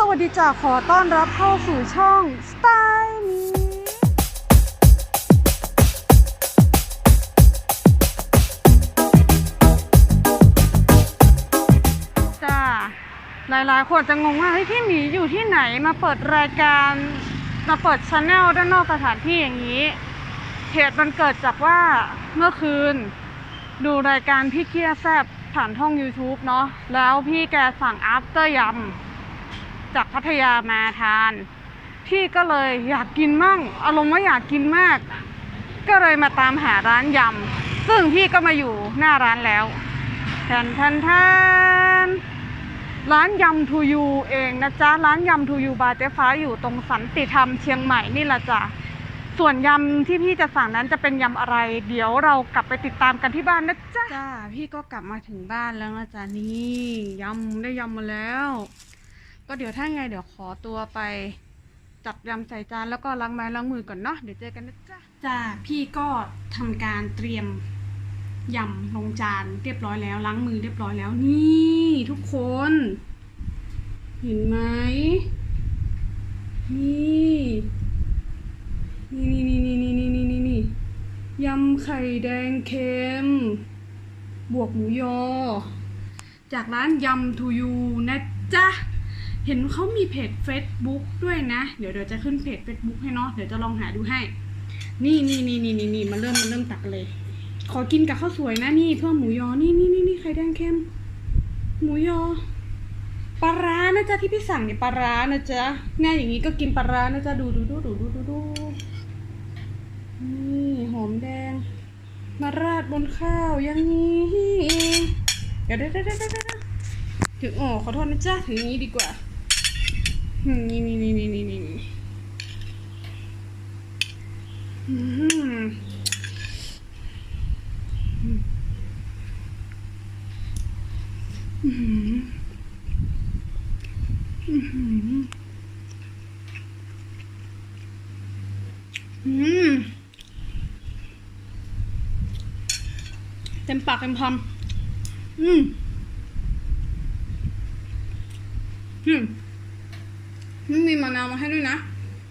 สวัสดีจ้าขอต้อนรับเข้าสู่ช่องสไตล์นี้จ้าหลายๆคนจะงงว่าเฮ้ยพี่หมีอยู่ที่ไหนมาเปิดรายการมาเปิดช n แนลด้านนอกสถานที่อย่างนี้เหตุมันเกิดจากว่าเมื่อคืน ดูรายการพี่เกียร์แซบผ่านท่อง YouTube เนาะแล้วพี่แกสั่งอัพเตอร์ยำ จากพัทยามาทานพี่ก็เลยอยากกินมั่งอารมณ์ว่าอยากกินมาก ก็เลยมาตามหาร้านยำซึ่งพี่ก็มาอยู่หน้าร้านแล้วแทนแทนแทนร้านยำทูยูเองนะจ๊ะ ร้านยำทูยูบาเจ๊ฟ้าอยู่ตรงสันติธรรมเชียงใหม่นี่แหละจ้ะส่วนยำที่พี่จะสั่งนั้นจะเป็นยำอะไร เดี๋ยวเรากลับไปติดตามกันที่บ้านนะจ๊ะจ้าพี่ก็กลับมาถึงบ้านแล้วนะจ๊ะนี่ยำได้ยำมาแล้ว ก็เดี๋ยวถ้าไงเดี๋ยวขอตัวไปจัดยำใส่จานแล้วก็ล้างไม้ล้างมือก่อนเนาะเดี๋ยวเจอกันนะจ๊ะจ้าพี่ก็ทำการเตรียมยำลงจานเรียบร้อยแล้วล้างมือเรียบร้อยแล้วนี่ทุกคน เห็นไหมนี่นี่นี่นี่นี่นี่นี่นี่นี่ยำไข่แดงเค็ม บวกหมูยอ จากร้านยำทูยูนะจ๊ะ เห็นเขามีเพจ Facebook ด้วยนะ เดี๋ยวเดี๋ยวจะขึ้นเพจ Facebook ให้เนาะเดี๋ยวจะลองหาดูให้ นี่นี่นี่นี่นี่นี่มาเริ่มมาเริ่มตักเลย ขอกินกับข้าวสวยนะนี่เพิ่มหมูยอนี่นี่นี่นี่ไข่แดงเค็ม หมูยอปลาร้านะจ๊ะที่พี่สั่งเนี่ยปลาร้านะจ๊ะแน่อย่างนี้ก็กินปลาร้านะจ๊ะดูดูดูดูดูดูดูนี่หอมแดง มาราดบนข้าวอย่างนี้เดี๋ยวเดี๋ยวเดี๋ยวเดี๋ยวเดี๋ยวถึงอ๋อขอโทษนะจ๊ะถึงอนี้ดีกว่า นี่นี่นี่นี่นี่นี่นี่เต็มปากเต็มคำอืมอืม มีมะนาวมาให้ด้วยนะ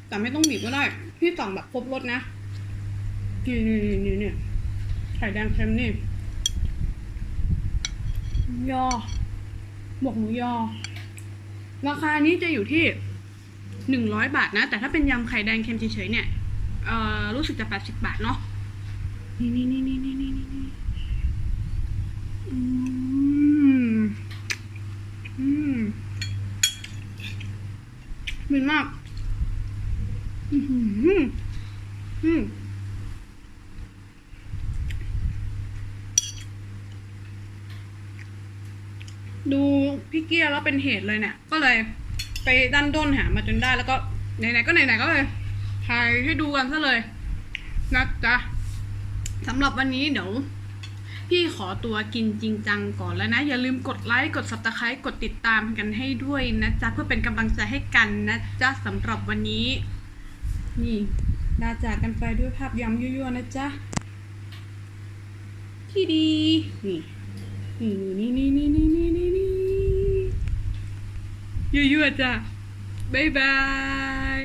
แต่ไม่ต้องบีบก็ได้ พี่สั่งแบบครบรสนะนี่นี่นี่นี่ไข่แดงเค็มนี่ ยอ หมกหมูยอ ราคานี้จะอยู่ที่หนึ่งร้อยบาทนะ แต่ถ้าเป็นยำไข่แดงเค็มเฉยๆเนี่ย เอ่อ รู้สึกจะแปดสิบบาทเนาะ นี่นี่นี่นี่นี่นี่นี่อืม อืม มินมาก อือหืออืมดูพี่เกียร์แล้วเป็นเหตุเลยเนี่ย ก็เลยไปดันด้นหามาจนได้แล้วก็ไหนๆก็ไหนๆก็เลยถ่ายให้ดูกันซะเลยนะจ๊ะสำหรับวันนี้เดี๋ยว พี่ขอตัวกินจริงจังก่อนแล้วนะ อย่าลืมกดไลค์ กด subscribe กดติดตามกันให้ด้วยนะจ๊ะ เพื่อเป็นกำลังใจให้กันนะจ๊ะสำหรับวันนี้ นี่ลาจากกันไปด้วยภาพย้ำยั่วๆนะจ๊ะ ที่ดี นี่นี่นี่นี่นี่นี่นี่นี่ยั่วๆจ้ะบ๊ายบาย